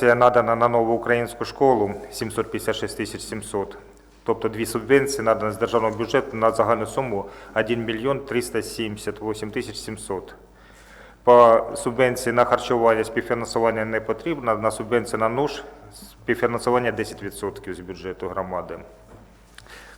субвенція надана на нову українську школу 756 тисяч 700. Тобто дві субвенції надані з державного бюджету на загальну суму 1 мільйон 378 тисяч 700. По субвенції на харчування співфінансування не потрібно, на субвенцію на нуж співфінансування 10% з бюджету громади.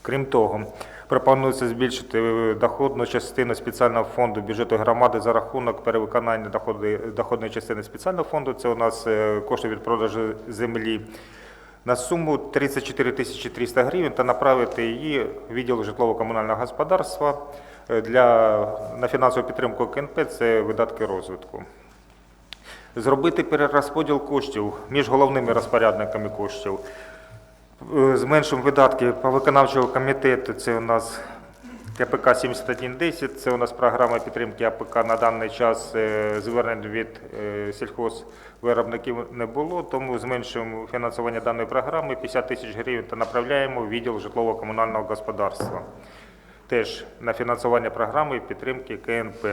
Крім того, пропонується збільшити е, доходну частину спеціального фонду бюджету громади за рахунок перевиконання доходи- доходної частини спеціального фонду. Це у нас е, кошти від продажу землі на суму 34 тисячі 300 гривень та направити її в відділ житлово-комунального господарства е, для, на фінансову підтримку КНП – це видатки розвитку. Зробити перерозподіл коштів між головними розпорядниками коштів. Е, Зменшимо видатки по виконавчого комітету. Це у нас КПК 7110, це у нас програма підтримки АПК на даний час е, звернень від е, сільхозвиробників не було, тому зменшуємо фінансування даної програми 50 тисяч гривень та направляємо в відділ житлово-комунального господарства. Теж на фінансування програми підтримки КНП.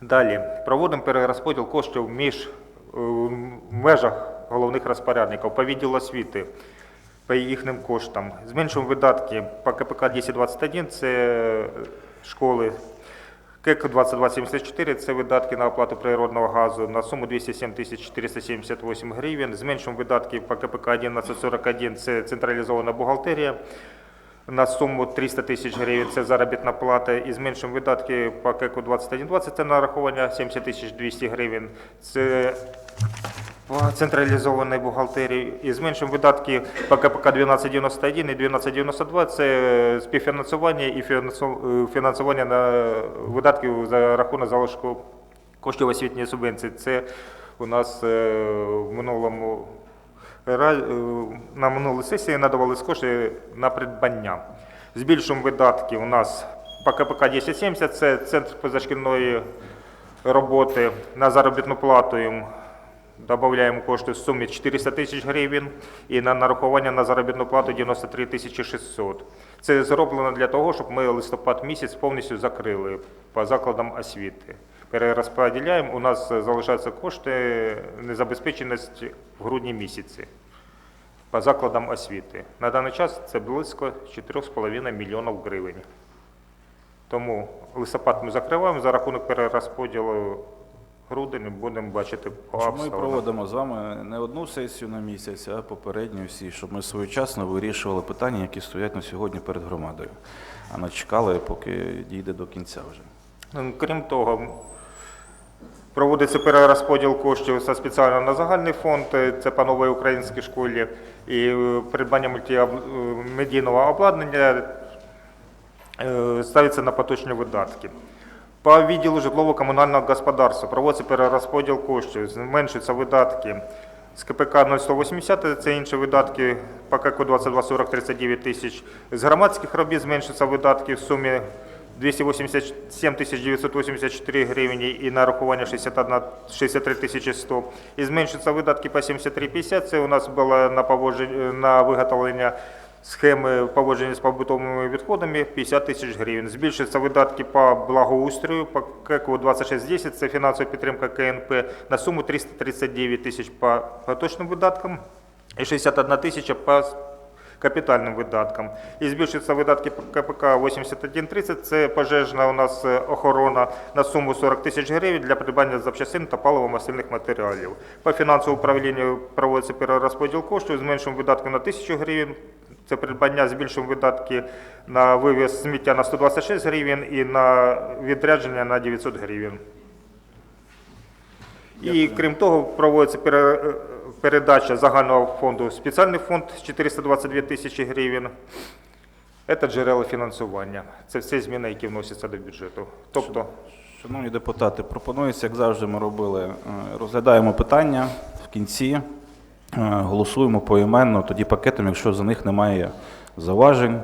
Далі проводимо перерозподіл коштів між в межах головних розпорядників по відділу освіти, по їхнім коштам. Зменшуємо видатки по КПК 1021 це е, школи. КЕК 2274 це видатки на оплату природного газу на суму 207 тисяч 478 гривень. Зменшуємо видатки по КПК 1141 це централізована бухгалтерія на суму 300 тисяч гривень це заробітна плата і зменшимо видатки по КЕКу 2120, це нарахування 70 тисяч 200 гривень. Це по централізованій бухгалтерії і зменшимо видатки по КПК 1291 і 1292, це співфінансування і фінансу- фінансування на видатків за рахунок залишку коштів освітньої субвенції. Це у нас е, в минулому е, на минулій сесії надавались кошти на придбання. Збільшуємо видатки у нас по КПК 1070, це центр позашкільної роботи на заробітну плату їм додаємо кошти в сумі 400 тисяч гривень і на нарахування на заробітну плату 93 тисячі 600. Це зроблено для того, щоб ми листопад місяць повністю закрили по закладам освіти. Перерозподіляємо, у нас залишаються кошти незабезпеченості в грудні місяці по закладам освіти. На даний час це близько 4,5 мільйонів гривень. Тому листопад ми закриваємо за рахунок перерозподілу грудень будемо бачити по Ми проводимо з вами не одну сесію на місяць, а попередню всі, щоб ми своєчасно вирішували питання, які стоять на сьогодні перед громадою, а не чекали, поки дійде до кінця вже. Ну, Крім того, проводиться перерозподіл коштів зі спеціально на загальний фонд, е, це по новій українській школі, і е, придбання мультимедійного обладнання е, ставиться на поточні видатки. По відділу житлово-комунального господарства проводиться перерозподіл коштів, зменшуються видатки з КПК 0180, це інші видатки, по КК 2240 39 тисяч. З громадських робіт зменшуються видатки в сумі 287 тисяч 984 гривні і нарахування 61, 63 тисячі 100. І зменшуються видатки по 73,50, це у нас було на, на виготовлення схеми поводження з побутовими відходами 50 тисяч гривень. Збільшуються видатки по благоустрою, по КЕКу 2610, це фінансова підтримка КНП, на суму 339 тисяч по поточним видаткам і 61 тисяча по капітальним видаткам. І збільшуються видатки по КПК 8130, це пожежна у нас е, охорона на суму 40 тисяч гривень для придбання запчастин та паливо-мастильних матеріалів. По фінансовому управлінню проводиться перерозподіл коштів, зменшуємо видатки на 1000 гривень, це придбання, збільшуємо видатки на вивіз сміття на 126 гривень і на відрядження на 900 гривень. І крім того, проводиться передача загального фонду в спеціальний фонд 422 тисячі гривень. Це джерела фінансування. Це всі зміни, які вносяться до бюджету. Тобто, Шановні депутати, пропонується, як завжди ми робили, е, розглядаємо питання в кінці, голосуємо поіменно, тоді пакетом, якщо за них немає зауважень,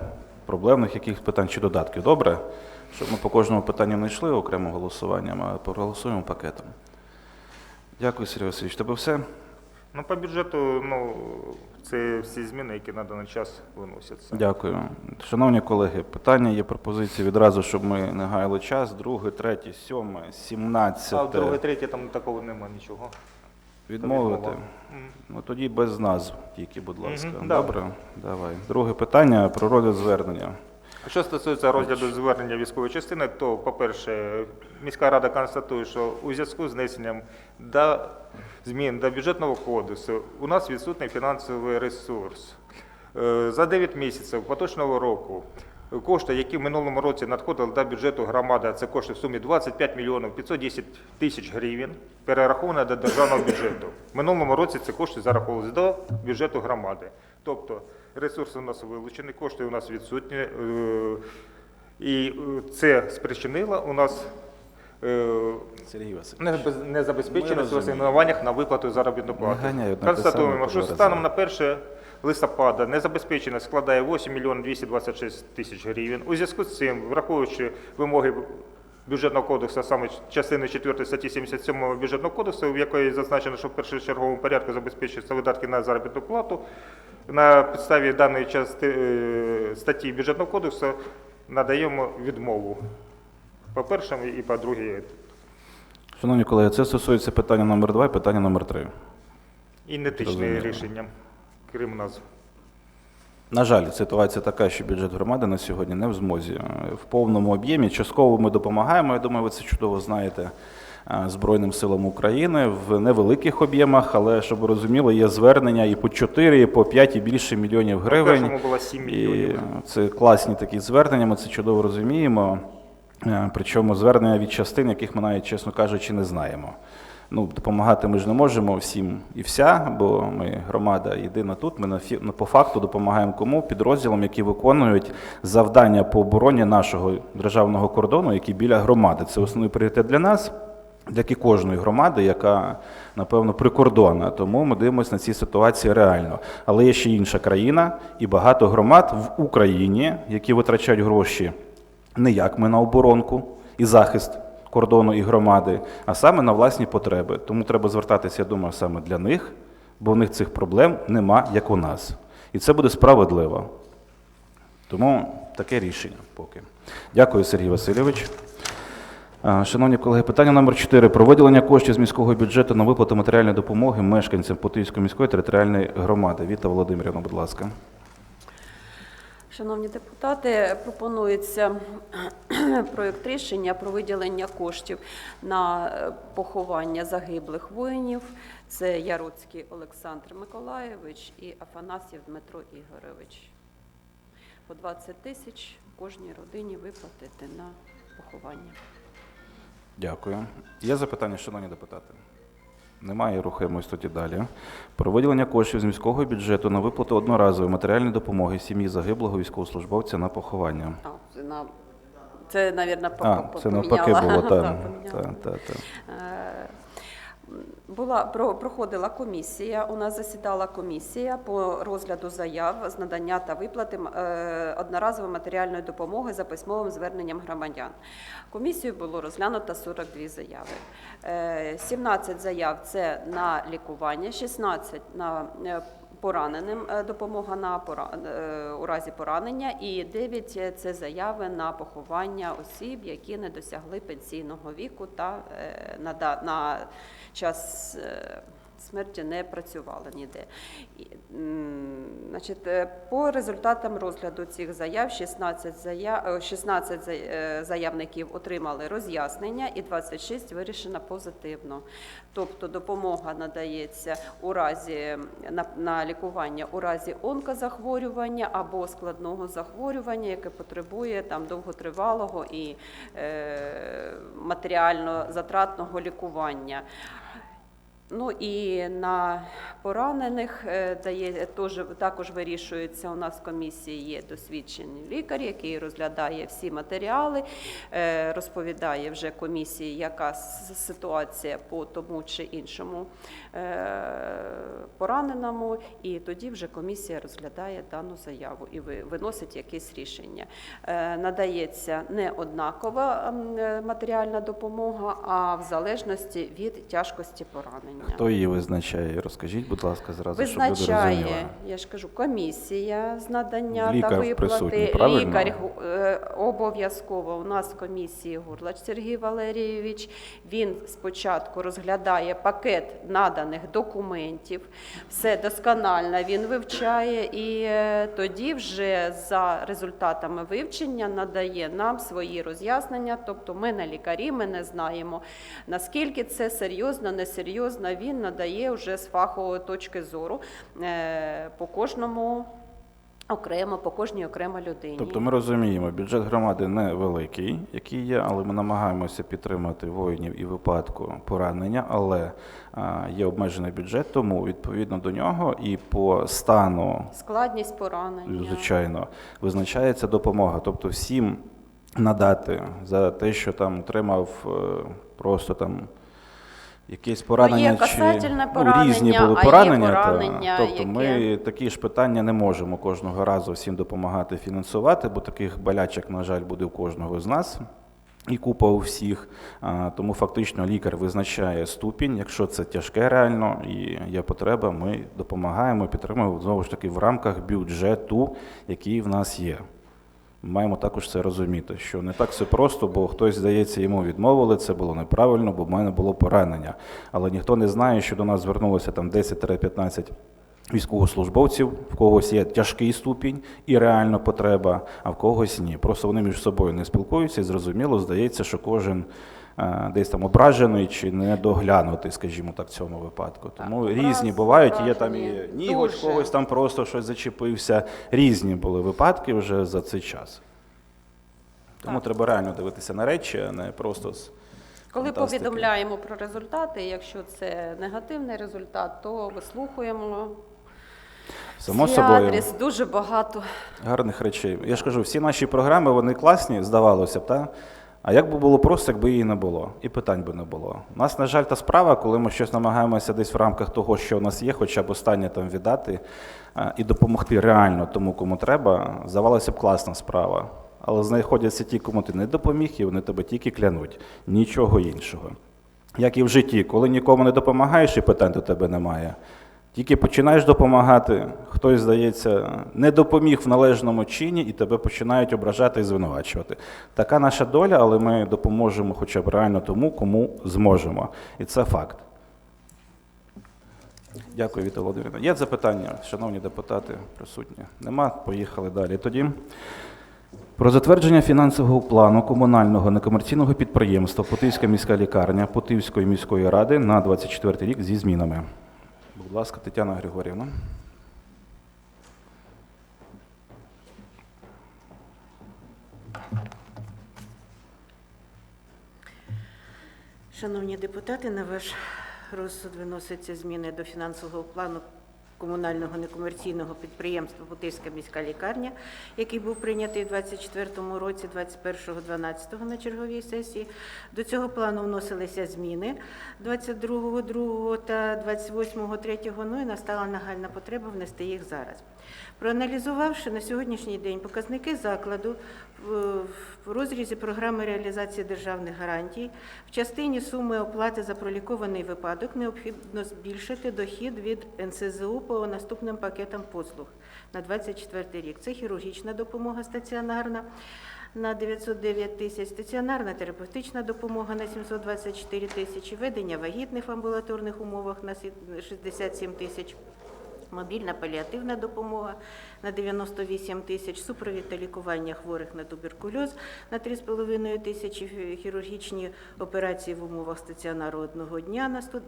проблемних якихось питань чи додатків. Добре? Щоб ми по кожному питанню не йшли окремо голосуванням, а проголосуємо пакетом. Дякую, Сергій Васильович. Тебе все? ну, по бюджету, ну, це всі зміни, які на даний час виносяться. Дякую. Шановні колеги, питання є пропозиції відразу, щоб ми не гаяли час. Друге, третє, сьоме, А друге, третє там такого немає нічого. Відмовити. Ну тоді без назв, тільки, будь ласка. Мгм, да. Добре, давай. Друге питання про розгляд звернення. Що стосується розгляду звернення військової частини, то, по-перше, міська рада констатує, що у зв'язку з внесенням до змін до бюджетного кодексу у нас відсутній фінансовий ресурс. Е, За 9 місяців поточного року кошти, які в минулому році надходили до бюджету громади, це кошти в сумі 25 мільйонів 510 тисяч гривень, перераховані до державного бюджету. В минулому році ці кошти зараховувалися до бюджету громади. Тобто ресурси у нас вилучені, кошти у нас відсутні. е, І е, це спричинило у нас Сергій Васильович. не- незабезпеченість в асигнуваннях на виплату заробітної плати. Констатуємо, що станом на 1 листопада незабезпеченість складає 8 мільйонів 226 тисяч гривень. У зв'язку з цим, враховуючи вимоги бюджетного кодексу, саме частини 4 статті 77 бюджетного кодексу, в якої зазначено, що в першочерговому порядку забезпечуються видатки на заробітну плату, на підставі даної части, е, статті бюджетного кодексу надаємо відмову по першому і по другій Шановні колеги, це стосується питання номер два і питання номер три. ідентичне Зрозуміло. рішення, крім назв. На жаль, ситуація така, що бюджет громади на сьогодні не в змозі е, в повному об'ємі. Частково ми допомагаємо. Я думаю, ви це чудово знаєте. е, Збройним силам України в невеликих об'ємах, але щоб ви розуміли, є звернення і по 4, і по 5, і більше мільйонів гривень. було 7 І це класні такі звернення, ми це чудово розуміємо. Е, Причому звернення від частин, яких ми навіть, чесно кажучи, не знаємо. Ну, допомагати ми ж не можемо всім і вся, бо ми громада єдина тут. Ми на ну, по факту допомагаємо кому підрозділам, які виконують завдання по обороні нашого державного кордону, які біля громади. Це основний пріоритет для нас, як і кожної громади, яка напевно прикордонна. Тому ми дивимося на ці ситуації реально. Але є ще інша країна і багато громад в Україні, які витрачають гроші не як ми на оборонку і захист кордону і громади, а саме на власні потреби. Тому треба звертатися, я думаю, саме для них, бо у них цих проблем нема, як у нас. І це буде справедливо. Тому таке рішення поки. Дякую, Сергій Васильович. Шановні колеги, питання номер 4. Про виділення коштів з міського бюджету на виплату матеріальної допомоги мешканцям Потиївської міської територіальної громади. Віта Володимирівна, будь ласка. Шановні депутати, пропонується проєкт рішення про виділення коштів на е, поховання загиблих воїнів. Це Яроцький Олександр Миколаєвич і Афанасів Дмитро Ігорович. По 20 тисяч кожній родині виплатити на поховання. Дякую. Є запитання, шановні депутати? Немає, рухаємось тоді далі. Про виділення коштів з міського бюджету на виплату одноразової матеріальної допомоги сім'ї загиблого військовослужбовця на поховання. А, це, на... це, навірно, А, це навпаки було, так. так, так, та. Була про- проходила комісія. У нас засідала комісія по розгляду заяв з надання та виплати е, одноразової матеріальної допомоги за письмовим зверненням громадян. Комісією було розглянуто 42 заяви. Е, 17 заяв це на лікування, 16 на е, пораненим е, допомога на е, у разі поранення, і 9 – це заяви на поховання осіб, які не досягли пенсійного віку та е, на, да- на час е, смерті не працювали ніде. Значить, е, по результатам розгляду цих заяв 16 заяв, е, 16 е, заявників отримали роз'яснення і 26 вирішено позитивно. Тобто допомога надається у разі на, на лікування у разі онкозахворювання або складного захворювання, яке потребує там довготривалого і е, матеріально затратного лікування. Ну і на поранених е, дає теж також вирішується. У нас в комісії є досвідчений лікар, який розглядає всі матеріали, е, розповідає вже комісії, яка ситуація по тому чи іншому е, пораненому, і тоді вже комісія розглядає дану заяву і виносить якесь рішення. Надається не однакова матеріальна допомога, а в залежності від тяжкості поранення. Хто її визначає? Розкажіть, будь ласка, зразу, щоб люди Визначає, розуміли. я ж кажу, комісія з надання Лікар та виплати. правильно? Лікар е, обов'язково у нас в комісії Гурлач Сергій Валерійович. Він спочатку розглядає пакет наданих документів, все досконально він вивчає, і е, тоді вже за результатами вивчення надає нам свої роз'яснення. Тобто ми не лікарі, ми не знаємо наскільки це серйозно, несерйозно. Він надає вже з фахової точки зору е, по кожному окремо, по кожній окремо людині. Тобто ми розуміємо, бюджет громади не великий, який є, але ми намагаємося підтримати воїнів і випадку поранення, але є обмежений бюджет, тому відповідно до нього і по стану Складність поранення. звичайно, визначається допомога. Тобто всім надати за те, що там отримав е, просто там. Якесь поранення є касательне чи поранення, ну, різні були а є поранення, та- поранення, тобто ми такі ж питання не можемо кожного разу всім допомагати фінансувати, бо таких болячок, на жаль, буде у кожного з нас. І купа у всіх, тому фактично лікар визначає ступінь. Якщо це тяжке реально і є потреба, ми допомагаємо, підтримуємо знову ж таки в рамках бюджету, який в нас є. Маємо також це розуміти, що не так все просто, бо хтось, здається, йому відмовили, це було неправильно, бо в мене було поранення. Але ніхто не знає, що до нас звернулося там 10-15 військовослужбовців, в когось є тяжкий ступінь і реальна потреба, а в когось ні. Просто вони між собою не спілкуються і зрозуміло, здається, що кожен е, десь там ображений чи недоглянутий, скажімо так, в цьому випадку. Тому Так, різні бувають, є там і ніготь, когось там просто щось зачепився. Різні були випадки вже за цей час. Тому Так. треба реально дивитися на речі, а не просто з Коли фантастики. повідомляємо про результати, якщо це негативний результат, то вислухуємо. Само Свій собою. адрес дуже багато. Гарних речей. Я ж кажу, всі наші програми вони класні, здавалося б, та? А як би було просто, якби її не було, і питань би не було. У нас, на жаль, та справа, коли ми щось намагаємося десь в рамках того, що у нас є, хоча б останнє там віддати а, і допомогти реально тому, кому треба, здавалося б, класна справа. Але знаходяться ті, кому ти не допоміг, і вони тебе тільки клянуть. Нічого іншого. Як і в житті, коли нікому не допомагаєш і питань до тебе немає. Тільки починаєш допомагати, хтось, здається, не допоміг в належному чині, і тебе починають ображати і звинувачувати. Така наша доля, але ми допоможемо хоча б реально тому, кому зможемо. І це факт. Дякую, Віта Володимирівна. Є запитання, шановні депутати, присутні? Нема? Поїхали далі. Тоді про затвердження фінансового плану комунального некомерційного підприємства Путивська міська лікарня Путивської міської ради на 24 рік зі змінами. Будь ласка, Тетяна Григорівна. Шановні депутати, на ваш розсуд виносяться зміни до фінансового плану комунального некомерційного підприємства Бутирська міська лікарня, який був прийнятий у 2024 році, 21.12 на черговій сесії. До цього плану вносилися зміни 22.02 та 28.03, ну і настала нагальна потреба внести їх зараз. Проаналізувавши на сьогоднішній день показники закладу в розрізі програми реалізації державних гарантій, в частині суми оплати за пролікований випадок необхідно збільшити дохід від НСЗУ по наступним пакетам послуг на 2024 рік. Це хірургічна допомога стаціонарна на 909 тисяч, стаціонарна терапевтична допомога на 724 тисячі, ведення вагітних в амбулаторних умовах на 67 тисяч. Мобільна паліативна допомога на 98 тисяч, супровід та лікування хворих на туберкульоз на 3,5 тисячі, хірургічні операції в умовах стаціонару одного дня на 100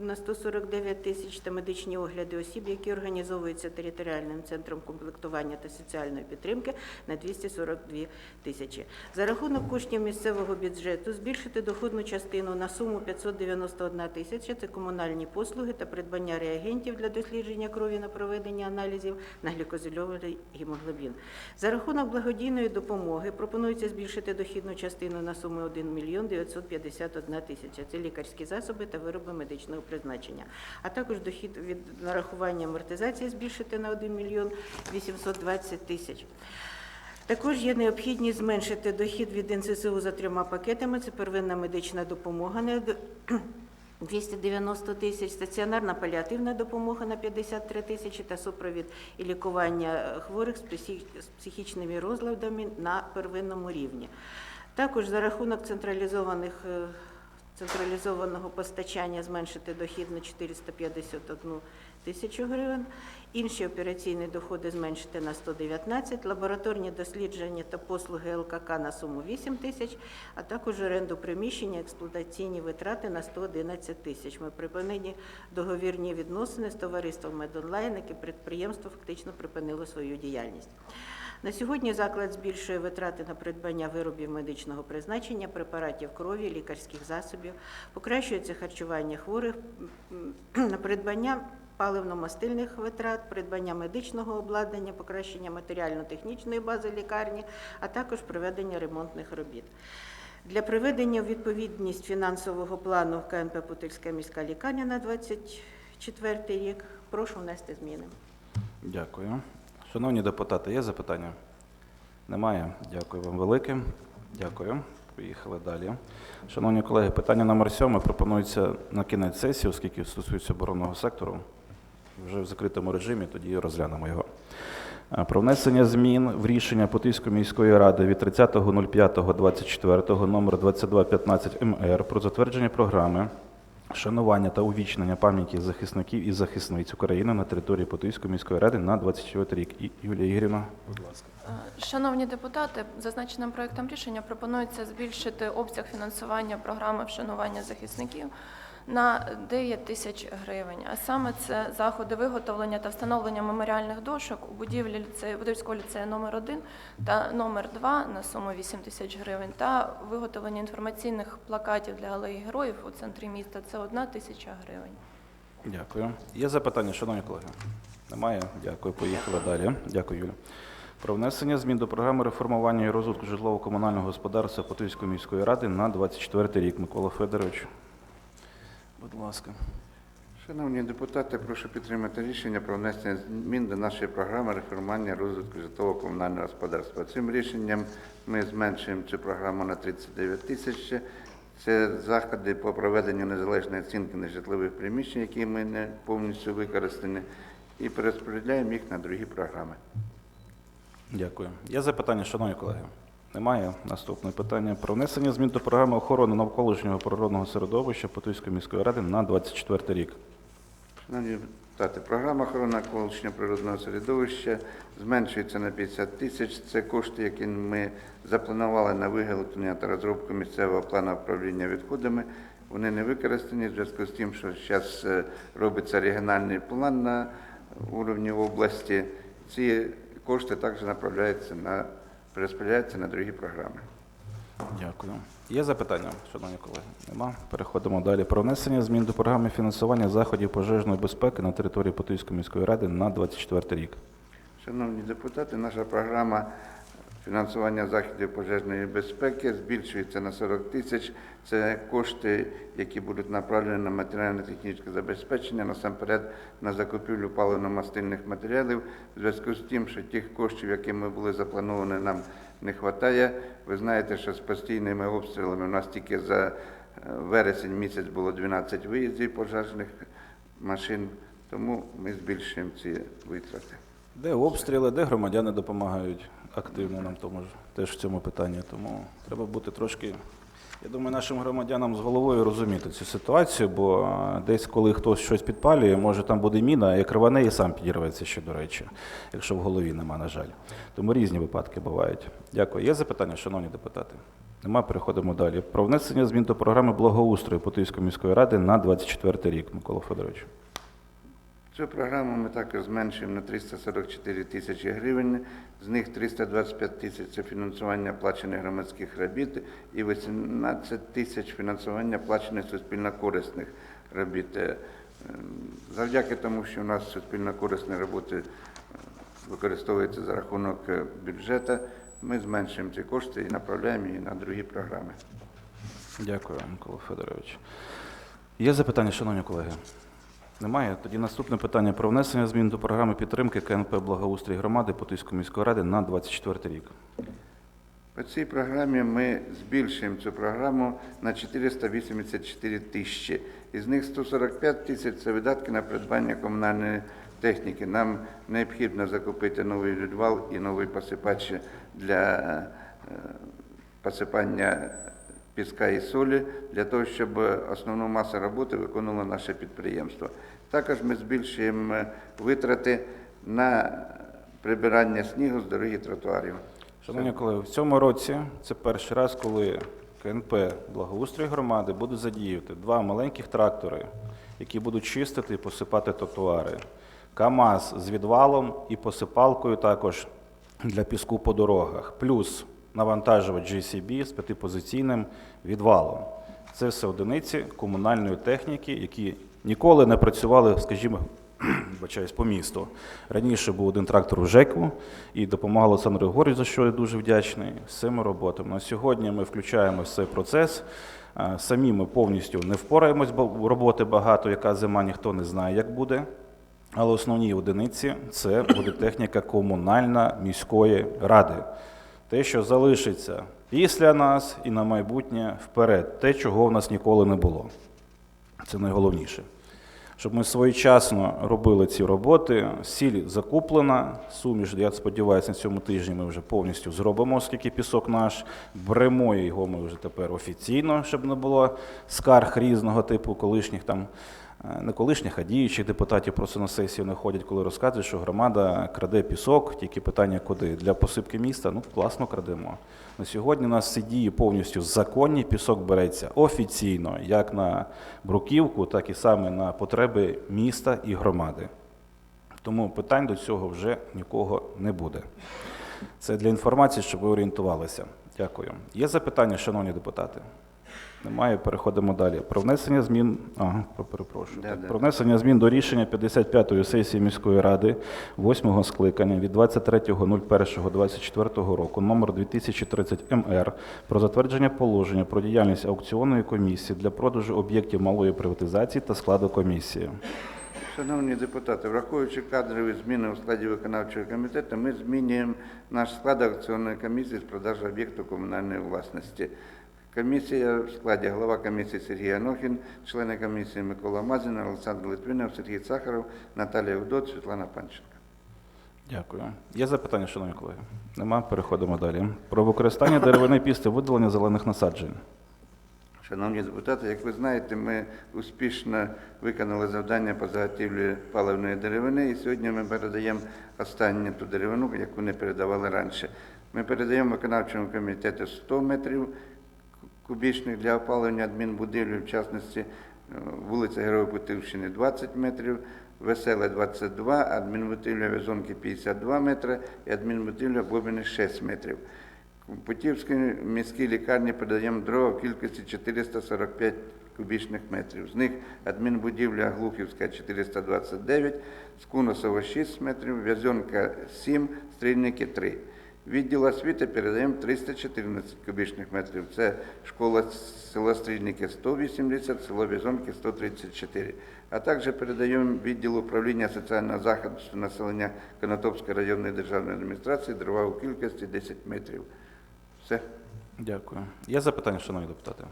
на 149 тисяч та медичні огляди осіб, які організовуються територіальним центром комплектування та соціальної підтримки на 242 тисячі. За рахунок коштів місцевого бюджету збільшити доходну частину на суму 591 тисяча – це комунальні послуги та придбання реагентів для дослідження крові на проведення аналізів на глікозильований гемоглобін. За рахунок благодійної допомоги пропонується збільшити дохідну частину на суму 1 мільйон 951 тисяча. Це лікарські засоби та вироби медичного призначення, а також дохід від нарахування амортизації збільшити на 1 мільйон 820 тисяч. Також є необхідність зменшити дохід від НСЗУ за трьома пакетами. Це первинна медична допомога на 290 тисяч, стаціонарна паліативна допомога на 53 тисячі та супровід і лікування хворих з психічними розладами на первинному рівні. Також за рахунок централізованих е, централізованого постачання зменшити дохід на 451 тисячу гривень, інші операційні доходи зменшити на 119, лабораторні дослідження та послуги ЛКК на суму 8 тисяч, а також оренду приміщення, експлуатаційні витрати на 111 тисяч. Ми припинені договірні відносини з товариством «Медонлайн», яке підприємство фактично припинило свою діяльність. На сьогодні заклад збільшує витрати на придбання виробів медичного призначення, препаратів крові, лікарських засобів, покращується харчування хворих, на придбання паливно-мастильних витрат, придбання медичного обладнання, покращення матеріально-технічної бази лікарні, а також проведення ремонтних робіт. Для приведення у відповідність фінансового плану КНП Путильська міська лікарня на 24 рік прошу внести зміни. Дякую. Шановні депутати, є запитання? Немає. Дякую вам велике. Дякую. Поїхали далі. Шановні колеги, питання номер сьоме пропонується на кінець сесії, оскільки стосується оборонного сектору. Вже в закритому режимі, тоді розглянемо його. Е, Про внесення змін в рішення Путильської міської ради від 30.05.24 номер 2215 МР про затвердження програми шанування та увічнення пам'яті захисників і захисниць України на території Потуйської міської ради на 24 рік. І Юлія Ігорівна, будь ласка. Е, Шановні депутати, зазначеним проектом рішення пропонується збільшити обсяг фінансування програми вшанування захисників на 9 тисяч гривень. А саме це заходи виготовлення та встановлення меморіальних дошок у будівлі ліцею Будівського ліцею номер 1 та номер 2 на суму 8 тисяч гривень та виготовлення інформаційних плакатів для алеї героїв у центрі міста. Це 1 тисяча гривень. Дякую. Є запитання, шановні колеги? Немає? Дякую. Поїхали далі. Дякую, Юля. Про внесення змін до програми реформування і розвитку житлово-комунального господарства Потуйської міської ради на 24 рік. Микола Федорович. Будь ласка. Шановні депутати, прошу підтримати рішення про внесення змін до нашої програми реформування розвитку житлово-комунального господарства. Цим рішенням ми зменшуємо цю програму на 39 тисяч. Це заходи по проведенню незалежної оцінки нежитлових приміщень, які ми не повністю використані, і перерозподіляємо їх на другі програми. Дякую. Є запитання, шановні колеги? Немає. Наступне питання про внесення змін до програми охорони навколишнього природного середовища Потуйської міської ради на 24 рік. Шановні депутати, програма охорони навколишнього природного середовища зменшується на 50 тисяч. Це кошти, які ми запланували на виготовлення та розробку місцевого плану управління відходами. Вони не використані в зв'язку з тим, що зараз робиться регіональний план на уровні області. Ці кошти також направляються на перерозподіляються на другі програми. Дякую. Є запитання, шановні колеги? Нема. Переходимо далі. Про внесення змін до програми фінансування заходів пожежної безпеки на території Потуйської міської ради на 24 рік. Шановні депутати, наша програма фінансування заходів пожежної безпеки збільшується на 40 тисяч. Це кошти, які будуть направлені на матеріально-технічне забезпечення, насамперед на закупівлю паливно-мастильних матеріалів. В зв'язку з тим, що тих коштів, які ми були заплановані, нам не вистачає. Ви знаєте, що з постійними обстрілами у нас тільки за е, вересень місяць було 12 виїздів пожежних машин, тому ми збільшуємо ці витрати. Де обстріли, де громадяни допомагають активно нам тому ж теж в цьому питанні. Тому треба бути трошки, я думаю, нашим громадянам з головою розуміти цю ситуацію, бо десь, коли хтось щось підпалює, може там буде міна, як рване і сам підірветься ще, до речі, якщо в голові нема, на жаль. Тому різні випадки бувають. Дякую. Є запитання, шановні депутати? Нема, переходимо далі. Про внесення змін до програми благоустрою Потуйської міської ради на 24 рік, Микола Федорович. Цю програму ми також зменшуємо на 344 тисячі гривень. З них 325 тисяч це фінансування оплачених громадських робіт і 18 тисяч фінансування оплачених суспільно-корисних робіт. Е, Завдяки тому, що у нас суспільно-корисні роботи е, використовуються за рахунок е, бюджету, ми зменшуємо ці кошти і направляємо їх на другі програми. Дякую, Микола Федорович. Є запитання, шановні колеги? Немає. Тоді наступне питання про внесення змін до програми підтримки КНП Благоустрій громади Потиської міської ради на 24 рік. По цій програмі ми збільшуємо цю програму на 484 тисячі. Із них 145 тисяч це видатки на придбання комунальної техніки. Нам необхідно закупити новий відвал і новий посипач для е, посипання піска і солі для того, щоб основну масу роботи виконувало наше підприємство. Також ми збільшуємо е, витрати на прибирання снігу з дороги тротуарів. Шановні колеги, в цьому році це перший раз, коли КНП Благоустрій громади буде задіювати два маленьких трактори, які будуть чистити і посипати тротуари. КАМАЗ з відвалом і посипалкою також для піску по дорогах, плюс навантажувач GCB з п'ятипозиційним відвалом. Це все одиниці комунальної техніки, які ніколи не працювали, скажімо, вибачаюсь, по місту. Раніше був один трактор у ЖЕКу і допомагав Олександру Григорію, за що я дуже вдячний. З цими роботами. На сьогодні ми включаємо в цей процес. Самі ми повністю не впораємось, бо роботи багато, яка зима ніхто не знає, як буде. Але основні одиниці це буде техніка комунальна міської ради. Те, що залишиться після нас і на майбутнє вперед, те, чого в нас ніколи не було. Це найголовніше. Щоб ми своєчасно робили ці роботи, сіль закуплена, суміш, я сподіваюся, на цьому тижні ми вже повністю зробимо, оскільки пісок наш, беремо його ми вже тепер офіційно, щоб не було скарг різного типу, колишніх там, не колишніх, а діючих депутатів просто на сесію не ходять, коли розказують, що громада краде пісок, тільки питання куди. Для посипки міста, ну класно крадемо. На сьогодні у нас всі дії повністю законні, пісок береться офіційно, як на бруківку, так і саме на потреби міста і громади. Тому питань до цього вже нікого не буде. Це для інформації, щоб ви орієнтувалися. Дякую. Є запитання, шановні депутати? Немає, переходимо далі. Про внесення змін. Ага, перепрошую. Да, да. Про внесення змін до рішення 55-ї сесії міської ради 8-го скликання від 23.01.24 року номер 2030 МР про затвердження положення про діяльність аукціонної комісії для продажу об'єктів малої приватизації та складу комісії. Шановні депутати, враховуючи кадрові зміни у складі виконавчого комітету, ми змінюємо наш склад акціонної комісії з продажу об'єкту комунальної власності. Комісія в складі голова комісії Сергій Анохін, члени комісії Микола Мазін, Олександр Литвинов, Сергій Сахаров, Наталія Удот, Світлана Панченко. Дякую. Є запитання, шановні колеги? Нема. Переходимо далі. Про використання деревини після видалення зелених насаджень. Шановні депутати, як ви знаєте, ми успішно виконали завдання по заготівлі паливної деревини, і сьогодні ми передаємо останню ту деревину, яку не передавали раніше. Ми передаємо виконавчому комітету 100 метрів кубічних для опалення адмінбудівлі, в частності е, вулиця Героїв Путівщини 20 метрів, Веселе 22, адмінбудівля Везонки 52 метри і адмінбудівля Бобини 6 метрів. Путівській міській лікарні передаємо дрова в кількості 445 кубічних метрів. З них адмінбудівля Глухівська 429, Скуносова 6 метрів, В'язонка 7, Стрільники 3. Відділ освіти передаємо 314 кубічних метрів. Це школа села Стрільники 180, село В'язонки 134. А також передаємо відділ управління соціального захисту населення Конотопської районної державної адміністрації дрова у кількості 10 метрів. Все. Дякую. Є запитання, шановні депутати?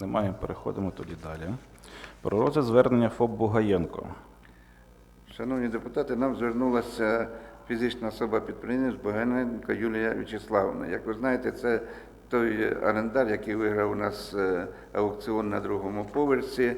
Немає. Переходимо тоді далі. Про розгляд звернення ФОП Бугаєнко. Шановні депутати, нам звернулася фізична особа підприємець Боганенко Юлія Вячеславовна. Як ви знаєте, це той орендар, який виграв у нас е, аукціон на другому поверсі,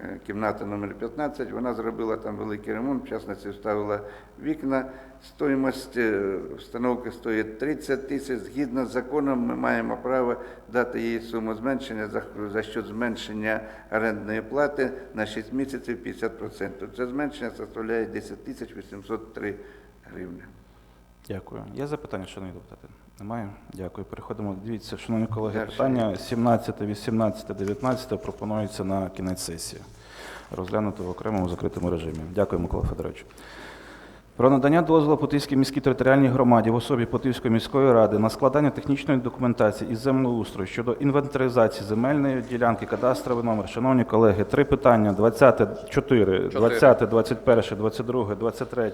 е, кімната номер 15. Вона зробила там великий ремонт, в вставила вікна. Стоїмость е, встановки стоїть 30 тисяч. Згідно з законом, ми маємо право дати їй суму зменшення за, за счет зменшення орендної плати на 6 місяців 50%. Це зменшення составляє 10 тисяч 803 гривні. Дякую. Є запитання, шановні депутати? Немає? Дякую. Переходимо. Дивіться, шановні колеги, питання 17, 18, 19 пропонується на кінець сесії. Розглянути в окремому закритому режимі. Дякую, Микола Федорович. Про надання дозволу Путильській міській територіальній громаді в особі Путильської міської ради на складання технічної документації із землеустрою щодо інвентаризації земельної ділянки, кадастровий номер. Шановні колеги, три питання: 20, 4, 20, 21, 22, 23.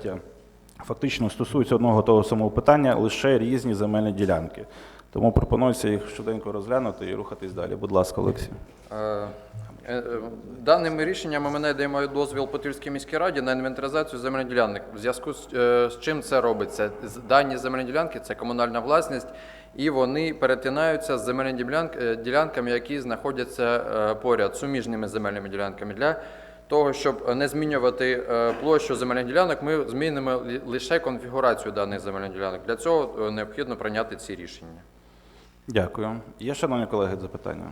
Фактично стосуються одного того самого питання, лише різні земельні ділянки. Тому пропонується їх швиденько розглянути і рухатись далі. Будь ласка, Олексій. Е, е, е, Даним рішенням ми надаємо дозвіл Путильській міській раді на інвентаризацію земельних ділянок. В зв'язку з, е, чим це робиться? Дані земельні ділянки це комунальна власність, і вони перетинаються з земельними ділянками, які знаходяться поряд, суміжними земельними ділянками. Для того, щоб не змінювати е, площу земельних ділянок, ми змінимо лише конфігурацію даних земельних ділянок. Для цього е, необхідно прийняти ці рішення. Дякую. Є, шановні колеги, запитання?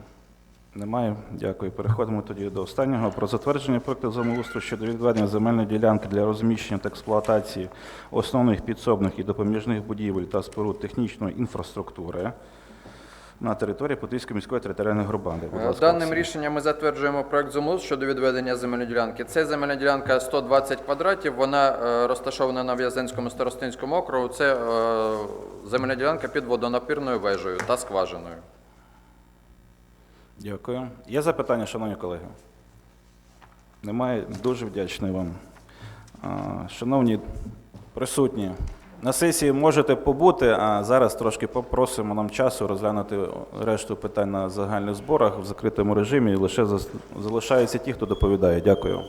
Немає. Дякую. Переходимо тоді до останнього. Про затвердження проекту землеустрою щодо відведення земельної ділянки для розміщення та експлуатації основних підсобних і допоміжних будівель та споруд технічної інфраструктури на території Путильської міської територіальної громади. Е, Даним рішенням ми затверджуємо проект землеустрою щодо відведення земельної ділянки. Це земельна ділянка 120 квадратів. Вона е, розташована на В'язенському старостинському округу. Це е, земельна ділянка під водонапірною вежею та скважиною. Дякую. Є запитання, шановні колеги? Немає. Дуже вдячний вам. Шановні присутні, на сесії можете побути, а зараз трошки попросимо нам часу розглянути решту питань на загальних зборах в закритому режимі. Лише залишаються ті, хто доповідає. Дякую.